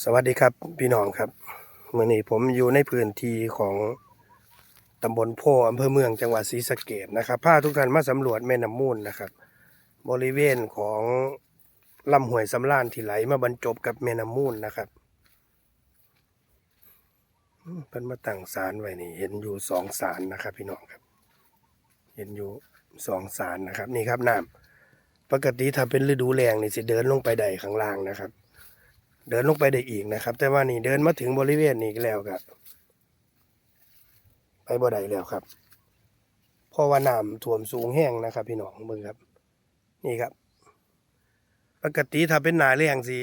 สวัสดีครับพี่น้องครับเมื่อนี้ผมอยู่ในพื้นที่ของตำบลโพอำเภอเมืองจังหวัดศรีสะเกดนะครับพาทุกท่านมาสำรวจแม่น้ำมูลนะครับ บริเวณของลำห้วยสำรานที่ไหลมาบรรจบกับแม่น้ำมูลนะครับอืมเป็นมาตั้งศาลไว้นี่ เห็นอยู่สองศาลนะครับ พี่น้องครับ เห็นอยู่สองศาลนะครับ นี่ครับน้ำปกติถ้าเป็นฤดูแล้งนี่สิเดินลงไปใดข้างล่างนะครับ เดินลงไปได้อีกนะครับ แต่ว่านี่เดินมาถึงบริเวณนี้แล้วครับไปบ่ได้แล้วครับเพราะว่าน้ำท่วมสูงแห้งนะครับ พี่น้องเบิ่งครับ นี่ครับ ปกติถ้าเป็นหนาแรงสิ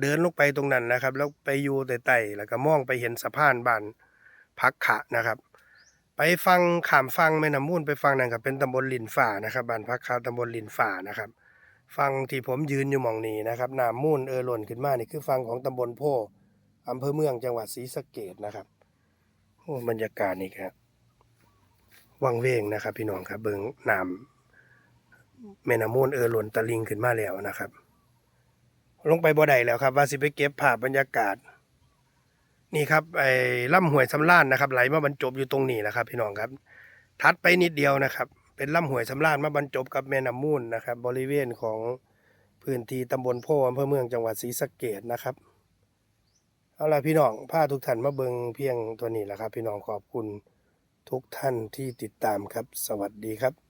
เดินลงไปตรงนั้นนะครับ แล้วไปอยู่แต่ไต่แล้วก็มองไปเห็นสะพานบ้านพักขะนะครับ ไปฟังขามฟังแม่น้ำมูลไปฟังนั่นก็เป็นตำบลลินฝ่านะครับบ้านพักขะตำบลลินฝ่านะครับ ฟังที่ผมยืนอยู่หมองนี้นะครับน้ำมูลเออหล่นขึ้นมานี่คือฟังของตำบลโพอำเภอเมืองจังหวัดศรีสะเกดนะครับโอ้บรรยากาศนี่ครับวังเวงนะครับ พี่น้องครับ เบิงน้ำแม่น้ำมูลเออหล่นตะลิงขึ้นมาแล้วนะครับ ลงไปบ่ได้แล้วครับ ว่าสิไปเก็บภาพบรรยากาศ นี่ครับไอ้ล่ำห้วยสำรานนะครับ ไหลมาบรรจบอยู่ตรงนี้แหละครับ พี่น้องครับ ทัดไปนิดเดียวนะครับ เป็นลำห้วยสำราญมาบรรจบกับแม่น้ำมูลนะครับ บริเวณของพื้นที่ตำบลโพอำเภอเมืองจังหวัดศรีสะเกดนะครับเอาล่ะพี่น้องผ้าทุกท่านมาเบิงเพียงตัวนี้แหละครับ พี่น้องขอบคุณทุกท่านที่ติดตามครับ สวัสดีครับ